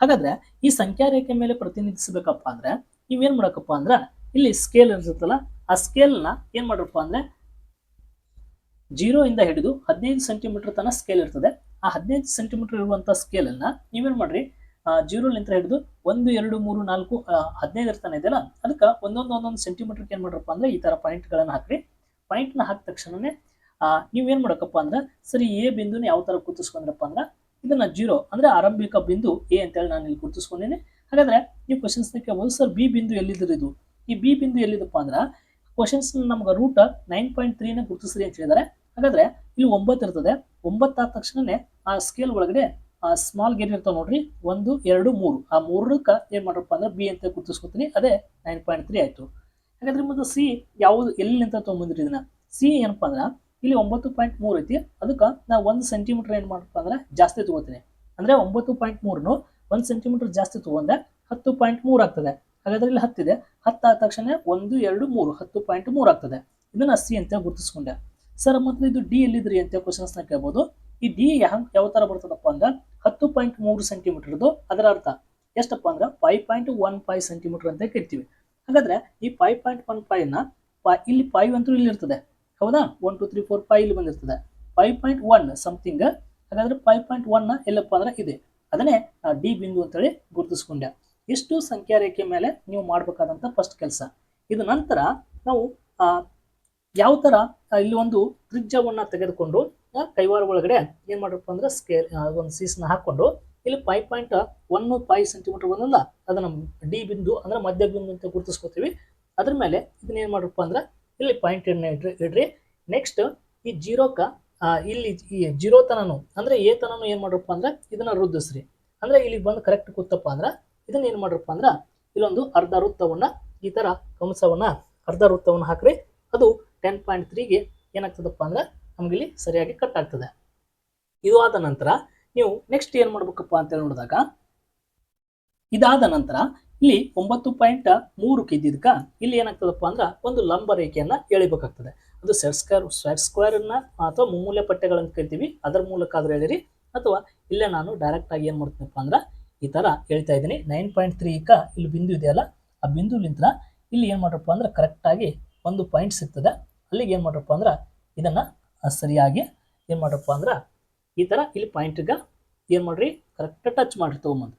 ಹಾಗಾದ್ರೆ ಈ ಸಂಖ್ಯಾ ರೇಖೆ ಮೇಲೆ ಪ್ರತಿನಿಧಿಸಬೇಕಪ್ಪ ಅಂದ್ರೆ, ನೀವೇನ್ ಮಾಡಕಪ್ಪ ಅಂದ್ರ ಇಲ್ಲಿ ಸ್ಕೇಲ್ ಇರ್ತದಲ್ಲ ಆ ಸ್ಕೇಲ್ನ ಏನ್ ಮಾಡ್ರಪ್ಪ ಅಂದ್ರೆ ಜೀರೋ ಇಂದ ಹಿಡಿದು ಹದಿನೈದು ಸೆಂಟಿಮೀಟರ್ ತನಕ ಸ್ಕೇಲ್ ಇರ್ತದೆ. ಆ ಹದಿನೈದು ಸೆಂಟಿಮೀಟರ್ ಇರುವಂತ ಸ್ಕೇಲ್ ಅನ್ನ ನೀವೇನ್ ಮಾಡ್ರಿ? ಜೀರೋಲಿಂದ ಹಿಡಿದು ಒಂದು ಎರಡು ಮೂರು ನಾಲ್ಕು ಹದಿನೈದು ಇರ್ತಾನೆ ಇದೆಯಲ್ಲ ಅದಕ್ಕೆ ಒಂದೊಂದು ಒಂದೊಂದು ಸೆಂಟಿಮೀಟರ್ಗೆ ಏನ್ ಮಾಡ್ರಪ್ಪ ಅಂದ್ರೆ ಈ ತರ ಪಾಯಿಂಟ್ಗಳನ್ನ ಹಾಕ್ರಿ. ಪಾಯಿಂಟ್ನ ಹಾಕಿದ ತಕ್ಷಣನೇ ಆ, ಮಾಡೋಕ್ಕಪ್ಪ ಅಂದ್ರೆ ಸರಿ ಎ ಬಿಂದುನ ಯಾವ ತರ ಗುರುತಿಸ್ಕೊಂಡ್ರಪ್ಪ ಅಂದ್ರೆ ಇದನ್ನ ಜೀರೋ ಅಂದ್ರೆ ಆರಂಭಿಕ ಬಿಂದು ಎ ಅಂತೇಳಿ ನಾನು ಇಲ್ಲಿ ಗುರುತಿಸ್ಕೊಂಡಿನಿ. ಹಾಗಾದ್ರೆ ನೀವು ಕ್ವಶನ್ಸ್ ಕೇಳ್ಬೋದು ಸರ್ ಬಿ ಬಿಂದು ಎಲ್ಲಿದ್ರು ಇದು? ಈ ಬಿ ಬಿಂದು ಎಲ್ಲಿದಪ್ಪ ಅಂದ್ರೆ ಕ್ವಶನ್ಸ್ ನಮ್ಗೆ ರೂಟ್ ನೈನ್ ಪಾಯಿಂಟ್ ತ್ರೀನ ಗುರುತಿಸ್ರಿ ಅಂತ ಹೇಳಿದಾರೆ. ಹಾಗಾದ್ರೆ ಇಲ್ಲಿ ಒಂಬತ್ತು ಇರ್ತದೆ. ಆದ ತಕ್ಷಣನೇ ಆ ಸ್ಕೇಲ್ ಒಳಗಡೆ ಆ ಸ್ಮಾಲ್ ಗೇರ್ ಇರ್ತಾವ ನೋಡ್ರಿ. ಒಂದು, ಎರಡು, ಮೂರು. ಆ ಮೂರಕ್ಕ ಏನ್ ಮಾಡ್ರಪ್ಪ ಅಂದ್ರೆ ಬಿ ಅಂತ ಗುರುತಿಸ್ಕೊತೀನಿ. ಅದೇ ನೈನ್ ಪಾಯಿಂಟ್ ತ್ರೀ ಆಯ್ತು. ಹಾಗಾದ್ರೆ ಮತ್ತೆ ಸಿ ಯಾವ್ದು, ಎಲ್ಲಿ ಅಂತ ಇದನ್ನ? ಸಿ ಏನಪ್ಪಾ ಅಂದ್ರೆ ಇಲ್ಲಿ ಒಂಬತ್ತು ಪಾಯಿಂಟ್ ಮೂರು ಐತಿ. ಅದಕ್ಕೆ ನಾ ಒಂದು ಸೆಂಟಿಮೀಟರ್ ಏನ್ ಮಾಡಪ್ಪ ಅಂದ್ರೆ ಜಾಸ್ತಿ ತಗೋತೀನಿ. ಅಂದ್ರೆ ಒಂಬತ್ತು ಪಾಯಿಂಟ್ ಮೂರನ್ನು ಒಂದು ಸೆಂಟಿಮೀಟರ್ ಜಾಸ್ತಿ ತಗೊಂಡ್ರೆ ಹತ್ತು ಪಾಯಿಂಟ್ ಮೂರು ಆಗ್ತದೆ. ಹಾಗಾದ್ರೆ ಇಲ್ಲಿ ಹತ್ತಿದೆ ಹತ್ತಾದ ತಕ್ಷಣ ಒಂದು, ಎರಡು, ಮೂರು. ಹತ್ತು ಪಾಯಿಂಟ್ ಮೂರು ಆಗ್ತದೆ. ಇದನ್ನ ಸಿ ಅಂತ ಗುರುತಿಸ್ಕೊಂಡೆ. ಸರ್, ಮತ್ತೆ ಇದು ಡಿ ಎಲ್ಲಿದ್ರಿ ಅಂತ ಕ್ವಶನ್ಸ್ನ ಕೇಳ್ಬೋದು. ಈ ಡಿ ಯಾವ ತರ ಬರ್ತದಪ್ಪ ಅಂದ್ರೆ ಹತ್ತು ಪಾಯಿಂಟ್ ಮೂರು ಸೆಂಟಿಮೀಟರ್ದು ಅದರ ಅರ್ಥ. ಎಷ್ಟಪ್ಪ ಅಂದ್ರೆ five point one five centimetre ಅಂತ ಕೇಳ್ತೀವಿ. ಹಾಗಾದ್ರೆ ಈ ಫೈವ್ ಪಾಯಿಂಟ್ ಒನ್ ಫೈವ್ನ ಫೈ- ಇಲ್ಲಿ ಫೈವ್ ಅಂತೂ ಇಲ್ಲಿ ಇರ್ತದೆ. ಹೌದಾ? One two three four five ಇಲ್ಲಿ ಬಂದಿರ್ತದೆ. ಫೈವ್ ಪಾಯಿಂಟ್ ಒನ್ ಸಮಥಿಂಗ್ ಹಾಗಾದ್ರೆ ಫೈವ್ ಪಾಯಿಂಟ್ ಒನ್ ಎಲ್ಲಪ್ಪ ಅಂದ್ರೆ ಇದೆ. ಅದನ್ನೇ ಡಿ ಬಿಂದು ಅಂತೇಳಿ ಗುರುತಿಸ್ಕೊಂಡೆ. ಇಷ್ಟು ಸಂಖ್ಯಾ ರೇಖೆ ಮೇಲೆ ನೀವು ಮಾಡಬೇಕಾದಂತ ಫಸ್ಟ್ ಕೆಲಸ. ಇದು ನಂತರ ನಾವು ಯಾವ ತರ ಇಲ್ಲಿ ಒಂದು ತ್ರಿಜ್ಯವನ್ನ ತೆಗೆದುಕೊಂಡು ಕೈವಾರ ಒಳಗಡೆ ಏನ್ ಮಾಡ್ರಪ್ಪ ಅಂದ್ರೆ ಸ್ಕೇರ್ ಒಂದು ಸೀಸ್ನ ಹಾಕೊಂಡು, ಇಲ್ಲಿ five point one five centimetre ಬಂದಲ್ಲ ಅದನ್ನ ಡಿ ಬಿಂದು ಅಂದ್ರೆ ಮಧ್ಯ ಬಿಂದು ಅಂತ ಗುರುತಿಸ್ಕೋತೀವಿ. ಅದ್ರ ಮೇಲೆ ಇದನ್ನ ಏನ್ ಮಾಡ್ರಪ್ಪ ಅಂದ್ರೆ ಇಲ್ಲಿ ಪಾಯಿಂಟ್ ಇಡ್ರಿ ಇಡ್ರಿ. ನೆಕ್ಸ್ಟ್ ಈ ಜೀರೋಕ ಇಲ್ಲಿ ಈ ಜೀರೋ ತನನು ಅಂದ್ರೆ ಎ ತನನು ಏನ್ ಮಾಡ್ರಪ್ಪ ಅಂದ್ರೆ ಇದನ್ನ ವೃದ್ಧಿಸ್ರಿ ಅಂದ್ರೆ ಇಲ್ಲಿ ಬಂದು ಕರೆಕ್ಟ್ ಕೂತಪ್ಪ ಅಂದ್ರೆ ಇದನ್ನ ಏನ್ ಮಾಡ್ರಪ್ಪ ಅಂದ್ರೆ ಇಲ್ಲೊಂದು ಅರ್ಧ ವೃತ್ತವನ್ನ ಈ ತರ ಕಂಸವನ್ನ ಅರ್ಧ ವೃತ್ತವನ್ನ ಹಾಕ್ರಿ. ಅದು ಟೆನ್ ಪಾಯಿಂಟ್ ತ್ರೀಗೆ ಏನಾಗ್ತದಪ್ಪ ಅಂದ್ರೆ ನಮ್ಗೆ ಇಲ್ಲಿ ಸರಿಯಾಗಿ ಕಟ್ ಆಗ್ತದೆ. ಇದು ಆದ ನಂತರ ನೀವು ನೆಕ್ಸ್ಟ್ ಏನ್ ಮಾಡ್ಬೇಕಪ್ಪ ಅಂತ ಹೇಳಿ ನೋಡಿದಾಗ ಇದಾದ ನಂತರ ಇಲ್ಲಿ ಒಂಬತ್ತು ಪಾಯಿಂಟ್ ಮೂರು ಕಿದ್ದಿದ್ಕ ಇಲ್ಲಿ ಏನಾಗ್ತದಪ್ಪ ಅಂದ್ರೆ ಒಂದು ಲಂಬ ರೇಖೆಯನ್ನ ಎಳಿಬೇಕಾಗ್ತದೆ. ಅದು ಸೆಟ್ ಸ್ಕ್ವೇರ್ ಸೆಟ್ ಸ್ಕ್ವೇರ್ ಅನ್ನ ಅಥವಾ ಮುಮ್ಮೂಲ್ಯ ಪಟ್ಟೆಗಳನ್ನು ಕರಿತೀವಿ, ಅದರ ಮೂಲಕ ಆದ್ರೆ ಹೇಳಿರಿ ಅಥವಾ ಇಲ್ಲೇ ನಾನು ಡೈರೆಕ್ಟ್ ಆಗಿ ಏನ್ ಮಾಡ್ತೀನಪ್ಪ ಅಂದ್ರೆ ಈ ತರ ಹೇಳ್ತಾ ಇದ್ದೀನಿ. ನೈನ್ ಪಾಯಿಂಟ್ ತ್ರೀ ಇಕ್ಕ ಇಲ್ಲಿ ಬಿಂದು ಇದೆಯಲ್ಲ ಆ ಬಿಂದುಲಿಂತ ಇಲ್ಲಿ ಏನ್ ಮಾಡ್ರಪ್ಪ ಅಂದ್ರೆ ಕರೆಕ್ಟಾಗಿ ಒಂದು ಪಾಯಿಂಟ್ ಸಿಗ್ತದೆ. ಅಲ್ಲಿಗೆ ಏನ್ ಮಾಡ್ರಪ್ಪ ಅಂದ್ರೆ ಇದನ್ನ ಸರಿಯಾಗಿ ಏನ್ ಮಾಡ್ರಪ್ಪ ಅಂದ್ರೆ ಈ ತರ ಇಲ್ಲಿ ಪಾಯಿಂಟ್ಗ ಏನು ಮಾಡ್ರಿ? ಕರೆಕ್ಟ್ ಟಚ್ ಮಾಡ್ರಿ, ತೊಗೊಂಬಂದು.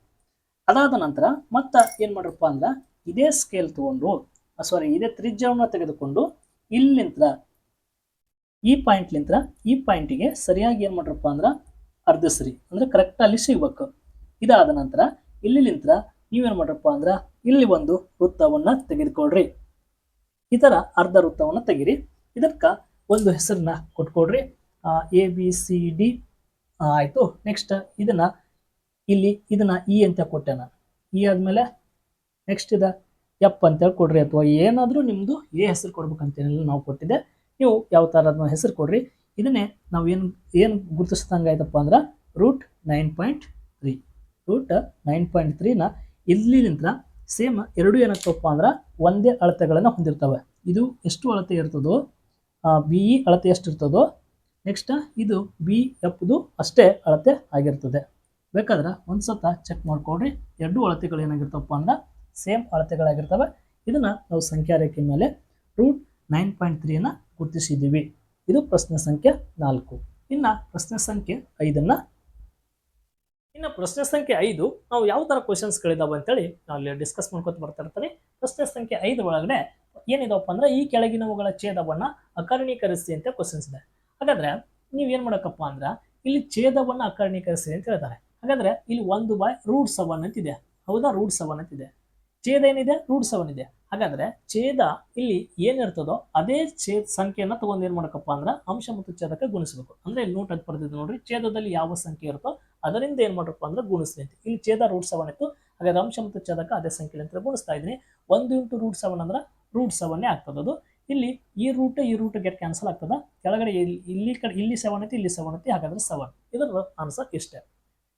ಅದಾದ ನಂತರ ಮತ್ತ ಏನ್ ಮಾಡ್ರಪ್ಪ ಅಂದ್ರೆ ಇದೇ ಸ್ಕೇಲ್ ತೊಗೊಂಡು ಸಾರಿ ಇದೇ ತ್ರಿಜ್ಯವನ್ನ ತೆಗೆದುಕೊಂಡು ಇಲ್ಲಿಂತ್ರ ಈ ಪಾಯಿಂಟ್ಲಿಂತ್ರ ಈ ಪಾಯಿಂಟಿಗೆ ಸರಿಯಾಗಿ ಏನ್ ಮಾಡ್ರಪ್ಪ ಅಂದ್ರೆ ಅರ್ಧಿಸ್ರಿ, ಅಂದ್ರೆ ಕರೆಕ್ಟ್ ಅಲ್ಲಿ ಸಿಗ್ಬೇಕು. ಇದಾದ ನಂತರ ಇಲ್ಲಿಲಿಂತ್ರ ನೀವೇನು ಮಾಡ್ರಪ್ಪ ಅಂದ್ರೆ ಇಲ್ಲಿ ಒಂದು ವೃತ್ತವನ್ನು ತೆಗೆದುಕೊಳ್ರಿ. ಈ ಥರ ಅರ್ಧ ವೃತ್ತವನ್ನು ತೆಗಿರಿ. ಇದಕ್ಕೆ ಒಂದು ಹೆಸರನ್ನ ಕೊಟ್ಕೊಡ್ರಿ. ಎ ಬಿ ಸಿ ಡಿ ಆಯಿತು. ನೆಕ್ಸ್ಟ್ ಇದನ್ನು ಇಲ್ಲಿ ಇದನ್ನು ಇ ಅಂತ ಕೊಟ್ಟೆ ನಾನು ಇ ಆದಮೇಲೆ ನೆಕ್ಸ್ಟ್ ಇದ ಎಪ್ ಅಂತೇಳಿ ಕೊಡ್ರಿ ಅಥವಾ ಏನಾದರೂ ನಿಮ್ಮದು ಎ ಹೆಸರು ಕೊಡ್ಬೇಕಂತೇನೆಲ್ಲ ನಾವು ಕೊಟ್ಟಿದ್ದೆ. ನೀವು ಯಾವ ಥರ ಹೆಸರು ಕೊಡ್ರಿ. ಇದನ್ನೇ ನಾವು ಏನು ಏನು ಗುರುತಿಸ್ದಂಗೆ ಆಯ್ತಪ್ಪ ಅಂದ್ರೆ root nine point root nine point ತ್ರೀನ ಇಲ್ಲಿಂದ ಸೇಮ್ ಎರಡು ಏನಾಗ್ತವಪ್ಪ ಅಂದ್ರೆ ಒಂದೇ ಅಳತೆಗಳನ್ನು ಹೊಂದಿರ್ತವೆ. ಇದು ಎಷ್ಟು ಅಳತೆ ಇರ್ತದೋ ಬಿ ಇ ಅಳತೆ ಎಷ್ಟು ಇರ್ತದೋ ನೆಕ್ಸ್ಟ್ ಇದು ಬಿ ಎಫ್ದು ಅಷ್ಟೇ ಅಳತೆ ಆಗಿರ್ತದೆ. ಬೇಕಾದ್ರೆ ಒಂದು ಸತ ಚೆಕ್ ಮಾಡ್ಕೊಡ್ರಿ ಎರಡು ಅಳತೆಗಳು ಏನಾಗಿರ್ತವಪ್ಪ ಅಂದ್ರೆ ಸೇಮ್ ಅಳತೆಗಳಾಗಿರ್ತವೆ. ಇದನ್ನು ನಾವು ಸಂಖ್ಯಾ ರೇಖೆ ಮೇಲೆ ರೂಟ್ ನೈನ್ ಪಾಯಿಂಟ್ ತ್ರೀಯನ್ನು ಗುರುತಿಸಿದ್ದೀವಿ. ಇದು ಪ್ರಶ್ನೆ ಸಂಖ್ಯೆ ನಾಲ್ಕು. ಇನ್ನು ಪ್ರಶ್ನೆ ಸಂಖ್ಯೆ ಐದನ್ನ ಇನ್ನು ಪ್ರಶ್ನೆ ಸಂಖ್ಯೆ ಐದು, ನಾವು ಯಾವ ಥರ ಕ್ವಶನ್ಸ್ಗಳಿದ್ದಾವೆ ಅಂತೇಳಿ ನಾವು ಇಲ್ಲಿ ಡಿಸ್ಕಸ್ ಮಾಡ್ಕೊತ ಬರ್ತಾ ಇರ್ತಾರೆ ಪ್ರಶ್ನೆ ಸಂಖ್ಯೆ ಐದು ಒಳಗಡೆ ಏನಿದಾವಪ್ಪ ಅಂದ್ರೆ ಈ ಕೆಳಗಿನವುಗಳ ಛೇದವನ್ನ ಅಕರ್ಣೀಕರಿಸಿ ಅಂತ ಕ್ವಶನ್ಸ್ ಇದೆ. ಹಾಗಾದ್ರೆ ನೀವೇನು ಮಾಡಕ್ಕಪ್ಪ ಅಂದ್ರ ಇಲ್ಲಿ ಛೇದವನ್ನ ಅಕರ್ಣೀಕರಿಸಿ ಅಂತ ಹೇಳ್ತಾರೆ. ಹಾಗಾದ್ರೆ ಇಲ್ಲಿ ಒಂದು ಬೈ ರೂಟ್ ಸೆವೆನ್ ಅಂತಿದೆ. ಹೌದಾ? ರೂಟ್ ಸೆವೆನ್ ಅಂತಿದೆ. ಛೇದ ಏನಿದೆ? ರೂಟ್ ಸೆವೆನ್ ಇದೆ. ಹಾಗಾದ್ರೆ ಛೇದ ಇಲ್ಲಿ ಏನಿರ್ತದೋ ಅದೇ ಛೇದ ಸಂಖ್ಯೆಯನ್ನ ತಗೊಂಡು ಏನ್ ಮಾಡಕಪ್ಪ ಅಂದ್ರೆ ಅಂಶ ಮತ್ತು ಛೇದಕ್ಕೆ ಗುಣಿಸಬೇಕು. ಅಂದ್ರೆ ನೋಟ್ ಅದು ಬರ್ತಿದ್ದು ನೋಡ್ರಿ, ಛೇದದಲ್ಲಿ ಯಾವ ಸಂಖ್ಯೆ ಇರುತ್ತೋ ಅದರಿಂದ ಏನ್ ಮಾಡಪ್ಪ ಅಂದ್ರೆ ಗುಣಿಸ್ಲಿ ಅಂತ. ಇಲ್ಲಿ ಛೇದ ರೂಟ್ ಸೆವೆನ್ ಇತ್ತು, ಹಾಗಾದ್ರೆ ಅಂಶ ಮತ್ತು ಛೇದಕ್ಕೆ ಅದೇ ಸಂಖ್ಯೆ ಅಂತ ಗುಣಿಸ್ತಾ ಇದ್ದೀನಿ. ಒಂದು ಇಂಟು ರೂಟ್ ಸೆವೆನ್ ಅಂದ್ರೆ ರೂಟ್ ಸೆವೆನ್ನೇ ಆಗ್ತದ ಅದು. ಇಲ್ಲಿ ಈ ರೂಟ್ ಈ ರೂಟ್ ಗೆಟ್ ಕ್ಯಾನ್ಸಲ್ ಆಗ್ತದ. ಕೆಳಗಡೆ ಇಲ್ಲಿ ಇಲ್ಲಿ ಕಡೆ, ಇಲ್ಲಿ ಸೆವೆನ್ ಐತಿ, ಇಲ್ಲಿ ಸೆವೆನ್ ಐತಿ, ಹಾಗಾದ್ರೆ ಸೆವೆನ್ ಇದರ ಆನ್ಸರ್ ಇಷ್ಟೇ.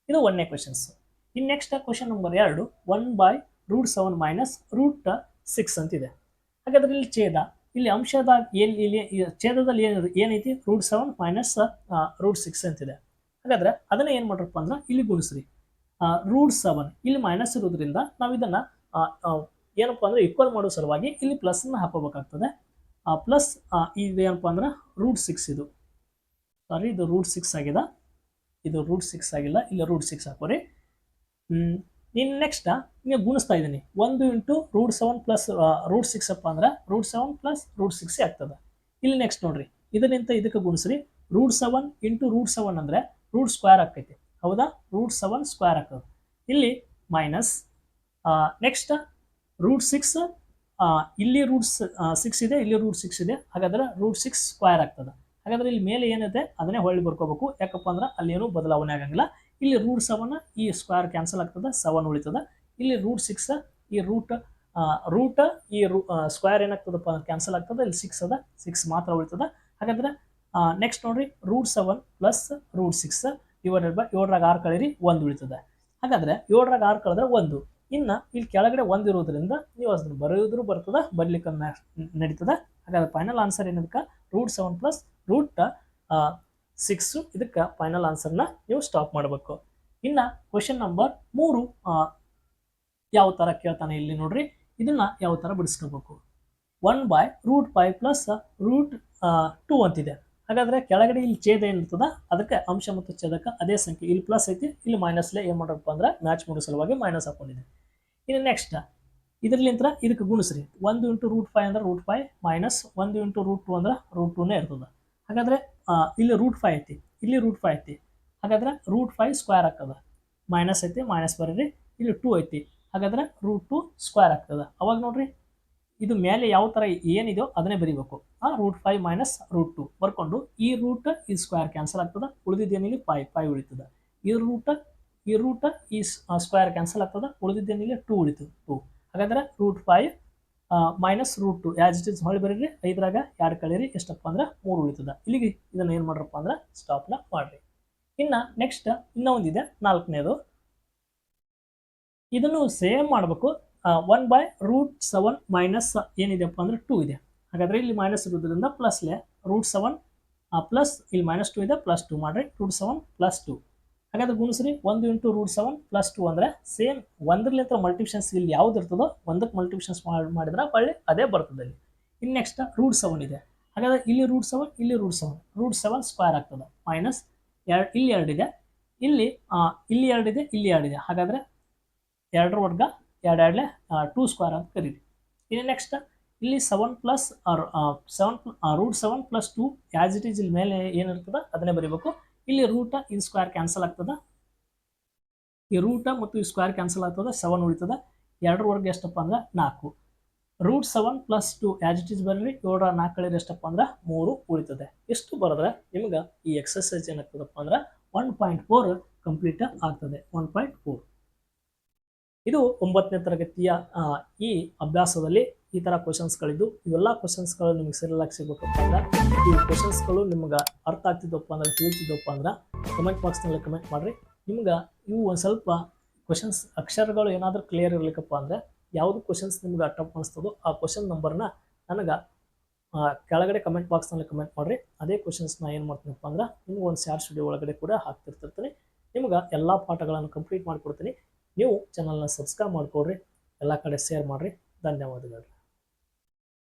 ಇದು ಒಂದನೇ ಕ್ವೆಶನ್ಸ್ ಇನ್ ನೆಕ್ಸ್ಟ್ ಕ್ವಶನ್ ನಂಬರ್ ಎರಡು one by root seven minus root six ಅಂತಿದೆ. ಹಾಗಾದ್ರೆ ಇಲ್ಲಿ ಛೇದ. ಇಲ್ಲಿ ಅಂಶದ ಎಲ್ಲಿ ಇಲ್ಲಿ ಛೇದದಲ್ಲಿ ಏನಿದೆ ಏನೈತಿ? Root seven minus root six ಅಂತಿದೆ. ಹಾಗಾದ್ರೆ ಅದನ್ನ ಏನು ಮಾಡ್ರಪ್ಪ ಅಂದ್ರೆ ಇಲ್ಲಿ ಗುಣಿಸ್ರಿ. ರೂಟ್ ಸೆವೆನ್ ಇಲ್ಲಿ ಮೈನಸ್ ಇರೋದ್ರಿಂದ ನಾವು ಇದನ್ನ ಏನಪ್ಪಾ ಅಂದ್ರೆ ಈಕ್ವಲ್ ಮಾಡೋ ಸಲುವಾಗಿ ಇಲ್ಲಿ ಪ್ಲಸ್ ಅನ್ನ ಹಾಕೋಬೇಕಾಗ್ತದೆ. ಪ್ಲಸ್ ಇದು ಏನಪ್ಪ ಅಂದ್ರೆ ರೂಟ್ ಸಿಕ್ಸ್ ಇದು. ಸಾರಿ ಇದು ರೂಟ್ ಸಿಕ್ಸ್ ಆಗಿದೆ. ಇದು ರೂಟ್ ಸಿಕ್ಸ್ ಆಗಿಲ್ಲ. ಇಲ್ಲ ರೂಟ್ ಸಿಕ್ಸ್ ಹಾಕೋರಿ. ಇನ್ನು ನೆಕ್ಸ್ಟ್ ನಿಮಗೆ ಗುಣಿಸ್ತಾ ಇದ್ದೀನಿ. ಒಂದು into root seven plus root six ಅಪ್ಪ ಅಂದ್ರೆ root seven plus root six ಆಗ್ತದೆ. ಇಲ್ಲಿ ನೆಕ್ಸ್ಟ್ ನೋಡ್ರಿ. ಇದರಿಂದ ಇದಕ್ಕೆ ಗುಣಿಸ್ರಿ. Root seven into root seven ಅಂದ್ರೆ ರೂಟ್ ಸ್ಕ್ವೇರ್ ಆಕೈತಿ ಹೌದಾ? ರೂಟ್ ಸೆವೆನ್ ಸ್ಕ್ವೇರ್ ಆಗ್ತದೆ. ಇಲ್ಲಿ ಮೈನಸ್ ನೆಕ್ಸ್ಟ್ ರೂಟ್ ಸಿಕ್ಸ್ ಇಲ್ಲಿ ರೂಟ್ ಸಿಕ್ಸ್ ಇದೆ, ಇಲ್ಲಿ ರೂಟ್ ಸಿಕ್ಸ್ ಇದೆ. ಹಾಗಾದ್ರೆ ರೂಟ್ ಸಿಕ್ಸ್ ಸ್ಕ್ವೇರ್ ಆಗ್ತದೆ. ಹಾಗಾದ್ರೆ ಇಲ್ಲಿ ಮೇಲೆ ಏನಿದೆ ಅದನ್ನೇ ಹೊಳ್ಳಿ ಬರ್ಕೋಬೇಕು. ಯಾಕಪ್ಪ ಅಂದ್ರೆ ಅಲ್ಲಿ ಏನು ಬದಲಾವಣೆ ಆಗಂಗಿಲ್ಲ. ಇಲ್ಲಿ ರೂಟ್ ಸೆವೆನ್ ಈ ಸ್ಕ್ವೇರ್ ಕ್ಯಾನ್ಸಲ್ ಆಗ್ತದೆ ಸೆವೆನ್ ಉಳಿತದ. ಇಲ್ಲಿ ರೂಟ್ ಸಿಕ್ಸ್ ಈ ರೂಟ್ ರೂಟ್ ಈ ರೂ ಸ್ಕ್ವೇರ್ ಏನಾಗ್ತದಪ್ಪ ಕ್ಯಾನ್ಸಲ್ ಆಗ್ತದೆ, ಇಲ್ಲಿ ಸಿಕ್ಸ್ ಅದ ಸಿಕ್ಸ್ ಮಾತ್ರ ಉಳಿತದ. ಹಾಗಾದ್ರೆ ನೆಕ್ಸ್ಟ್ ನೋಡ್ರಿ root seven plus root six divided by ಏಳರಾಗ ಆರು ಕಳೀರಿ ಒಂದು ಉಳಿತದೆ. ಹಾಗಾದ್ರೆ, ಏಳರಾಗ ಆರು ಕಳೆದ್ರೆ ಒಂದು. ಇನ್ನು ಇಲ್ಲಿ ಕೆಳಗಡೆ ಒಂದು ಇರೋದ್ರಿಂದ ನೀವು ಅದನ್ನು ಬರೆಯೋದ್ರು ಬರ್ತದ, ಬರ್ಲಿಕ್ಕೆ ನಡೀತದೆ. ಹಾಗಾದ್ರೆ final answer ಏನದಕ್ಕೆ? Root seven plus root six, ಇದಕ್ಕೆ ಫೈನಲ್ ಆನ್ಸರ್ನ ನೀವು ಸ್ಟಾಪ್ ಮಾಡಬೇಕು. ಇನ್ನು ಕ್ವಶನ್ ನಂಬರ್ ಮೂರು ಯಾವ ಥರ ಕೇಳ್ತಾನೆ ಇಲ್ಲಿ ನೋಡ್ರಿ. ಇದನ್ನು ಯಾವ ಥರ ಬಿಡಿಸ್ಕೋಬೇಕು? One by root five plus root two ಅಂತಿದೆ. ಹಾಗಾದ್ರೆ ಕೆಳಗಡೆ ಇಲ್ಲಿ ಛೇದ ಏನಿರ್ತದ, ಅದಕ್ಕೆ ಅಂಶ ಮತ್ತು ಛೇದಕ್ಕೆ ಅದೇ ಸಂಖ್ಯೆ, ಇಲ್ಲಿ ಪ್ಲಸ್ ಐತಿ, ಇಲ್ಲಿ ಮೈನಸ್ಲೇ ಏನು ಮಾಡಬೇಕು ಅಂದ್ರೆ ಮ್ಯಾಚ್ ಮಾಡೋ ಸಲುವಾಗಿ ಮೈನಸ್ ಹಾಕೊಂಡಿದೆ. ಇನ್ನು ನೆಕ್ಸ್ಟ್ ಇದರ್ಲಿಂತ್ರ ಇದಕ್ಕೆ ಗುಣಿಸ್ರಿ. ಒಂದು ಇಂಟು ರೂಟ್ ಫೈವ್ ಅಂದ್ರೆ ರೂಟ್ ಫೈವ್ ಮೈನಸ್ ಒಂದು ಇಂಟು ರೂಟ್ ಟು ಅಂದ್ರೆ ರೂಟ್ ಟೂನೇ ಇರ್ತದೆ. ಹಾಗಾದ್ರೆ ಇಲ್ಲಿ ರೂಟ್ ಫೈ ಐತಿ. ಇಲ್ಲಿ ರೂಟ್ ಫೈ ಐತಿ. ಹಾಗಾದ್ರೆ ರೂಟ್ ಫೈ ಸ್ಕ್ವೇರ್ ಆಗ್ತದೆ. ಮೈನಸ್ ಐತಿ ಮೈನಸ್ ಬರೀರಿ. ಇಲ್ಲಿ ಟೂ ಐತಿ. ಹಾಗಾದ್ರೆ ರೂಟ್ ಟು ಸ್ಕ್ವೇರ್ ಆಗ್ತದೆ. ಅವಾಗ ನೋಡ್ರಿ, ಇದು ಮೇಲೆ ಯಾವ ಥರ ಏನಿದೆಯೋ ಅದನ್ನೇ ಬರೀಬೇಕು. ಆ root five minus root two ಬರ್ಕೊಂಡು ಈ ರೂಟ್ ಈ ಸ್ಕ್ವೇರ್ ಕ್ಯಾನ್ಸಲ್ ಆಗ್ತದೆ. ಉಳಿದಿದ್ದೇನಿಲ್ಲಿ ಫೈ ಫೈ ಉಳಿತದೆ. ಈ ರೂಟ್ ಈ ರೂಟ್ ಈ ಸ್ಕ್ವೇರ್ ಕ್ಯಾನ್ಸಲ್ ಆಗ್ತದೆ. ಉಳಿದಿದ್ದೇನಿಲ್ಲಿ ಟೂ ಉಳಿತದೆ ಟೂ ಹಾಗಾದ್ರೆ root five minus root two as it is ಹೊಳಿ ಬರೀರಿ, ಐದರಾಗ ಎರಡು ಕಳೀರಿ, ಎಷ್ಟಪ್ಪ ಅಂದ್ರೆ ಮೂರು ಉಳಿತದ. ಇಲ್ಲಿಗೆ ಇದನ್ನ ಏನು ಮಾಡ್ರಪ್ಪ ಅಂದ್ರೆ ಸ್ಟಾಪ್ನ ಮಾಡ್ರಿ. ಇನ್ನು ನೆಕ್ಸ್ಟ್ ಇನ್ನೂ ಒಂದಿದೆ, ನಾಲ್ಕನೇದು. ಇದನ್ನು ಸೇಮ್ ಮಾಡಬೇಕು. One by root seven minus ಏನಿದೆಪ್ಪ ಅಂದರೆ ಟೂ ಇದೆ. ಹಾಗಾದ್ರೆ ಇಲ್ಲಿ ಮೈನಸ್ ಇರೋದ್ರಿಂದ ಪ್ಲಸ್ಲೆ ರೂಟ್ ಸೆವೆನ್ ಪ್ಲಸ್ ಇಲ್ಲಿ ಮೈನಸ್ ಟೂ ಇದೆ ಪ್ಲಸ್ ಟು ಮಾಡ್ರಿ ರೂಟ್ ಸೆವೆನ್ ಪ್ಲಸ್ ಟು ಹಾಗಾದ್ರೆ ಗುಣಿಸ್ರಿ ಒಂದು into root seven plus two ಅಂದರೆ ಸೇಮ್ ಒಂದರ್ಲಿಂತ ಮಲ್ಟಿಪ್ಷನ್ಸ್ ಇಲ್ಲಿ ಯಾವ್ದು ಇರ್ತದೋ ಒಂದಕ್ಕೆ ಮಲ್ಟಿಪ್ಷನ್ಸ್ ಮಾಡಿದ್ರೆ ಹೊಳ್ಳಿ ಅದೇ ಬರ್ತದೆ ಇಲ್ಲಿ ಇನ್ನು ನೆಕ್ಸ್ಟ್ ರೂಟ್ ಸೆವೆನ್ ಇದೆ. ಹಾಗಾದ್ರೆ ಇಲ್ಲಿ ರೂಟ್ ಸೆವೆನ್ ಇಲ್ಲಿ root seven root seven square ಆಗ್ತದೆ. ಮೈನಸ್ ಎರಡು, ಇಲ್ಲಿ ಎರಡಿದೆ ಇಲ್ಲಿ ಇಲ್ಲಿ ಎರಡಿದೆ ಇಲ್ಲಿ ಎರಡಿದೆ ಹಾಗಾದ್ರೆ ಎರಡರ ವರ್ಗ ಎರಡು ಎರಡಲೆ ಟೂ ಸ್ಕ್ವೇರ್ ಅಂತ ಕರೀರಿ. ಇನ್ನು ನೆಕ್ಸ್ಟ್ ಇಲ್ಲಿ seven plus seven root seven plus two as it is ಇಲ್ಲಿ ಮೇಲೆ ಏನಿರ್ತದೆ ಅದನ್ನೇ ಬರೀಬೇಕು. ಇಲ್ಲಿ ರೂಟ ಇನ್ ಸ್ಕ್ವೇರ್ ಕ್ಯಾನ್ಸಲ್ ಆಗ್ತದ? ಈ ರೂಟ ಮತ್ತು ಈ ಸ್ಕ್ವೇರ್ ಕ್ಯಾನ್ಸಲ್ ಆಗ್ತದ? ಸೆವೆನ್ ಉಳಿತದ. ಎರಡರ ವರ್ಗ ಎಷ್ಟಪ್ಪ ಅಂದ್ರೆ ನಾಲ್ಕು. Root seven plus two as it is ಬರ್ರಿ, ಏಳರ ನಾಲ್ಕು ಕಳೆದ್ರೆ ಎಷ್ಟಪ್ಪ ಅಂದ್ರೆ ಮೂರು ಉಳಿತದೆ. ಎಷ್ಟು ಬರೆದ್ರೆ ನಿಮ್ಗೆ ಈ ಎಕ್ಸಸೈಸ್ ಏನಾಗ್ತದಪ್ಪ ಅಂದ್ರೆ ಒನ್ ಪಾಯಿಂಟ್ ಫೋರ್ ಕಂಪ್ಲೀಟ್ ಆಗ್ತದೆ. ಒನ್ ಪಾಯಿಂಟ್ ಫೋರ್ ಇದು ಒಂಬತ್ತನೇ ತರಗತಿಯ ಈ ಅಭ್ಯಾಸದಲ್ಲಿ ಈ ಥರ ಕ್ವಶನ್ಸ್ಗಳಿದ್ದು ಇವೆಲ್ಲ ಕ್ವಶನ್ಸ್ಗಳು ನಿಮಗೆ ಸರಿಯಾಗಿ ಸಿಗಬೇಕಪ್ಪ ಅಂದ್ರೆ ಈ ಕ್ವಶನ್ಸ್ಗಳು ನಿಮ್ಗೆ ಅರ್ಥ ಆಗ್ತಿದ್ದಪ್ಪ ಅಂದ್ರೆ, ತಿಳಿತಿದ್ದಪ್ಪ ಅಂದ್ರೆ ಕಮೆಂಟ್ ಬಾಕ್ಸ್ನಲ್ಲಿ ಕಮೆಂಟ್ ಮಾಡಿರಿ. ನಿಮ್ಗೆ ಇವು ಒಂದು ಸ್ವಲ್ಪ ಕ್ವಶನ್ಸ್ ಅಕ್ಷರಗಳು ಏನಾದರೂ ಕ್ಲಿಯರ್ ಇರಲಿಕ್ಕಪ್ಪ ಅಂದರೆ, ಯಾವುದು ಕ್ವಶನ್ಸ್ ನಿಮ್ಗೆ ಅಟಪ್ ಅನಿಸ್ತದೋ ಆ ಕ್ವಶನ್ ನಂಬರ್ನ ನನಗೆ ಕೆಳಗಡೆ ಕಮೆಂಟ್ ಬಾಕ್ಸ್ನಲ್ಲಿ ಕಮೆಂಟ್ ಮಾಡಿರಿ. ಅದೇ ಕ್ವಶನ್ಸ್ನ ಏನು ಮಾಡ್ತೀನಪ್ಪ ಅಂದ್ರೆ, ನಿಮ್ಗೆ ಒಂದು ಶಾರ್ಟ್ ಸ್ಟುಡಿಯೋ ಒಳಗಡೆ ಕೂಡ ಹಾಕ್ತಿರ್ತಿರ್ತೀನಿ. ನಿಮ್ಗೆ ಎಲ್ಲ ಪಾಠಗಳನ್ನು ಕಂಪ್ಲೀಟ್ ಮಾಡಿಕೊಡ್ತೀನಿ. ನೀವು ಚಾನಲ್ನ ಸಬ್ಸ್ಕ್ರೈಬ್ ಮಾಡ್ಕೊಳ್ರಿ. ಎಲ್ಲ ಕಡೆ ಶೇರ್ ಮಾಡಿರಿ. ಧನ್ಯವಾದಗಳು.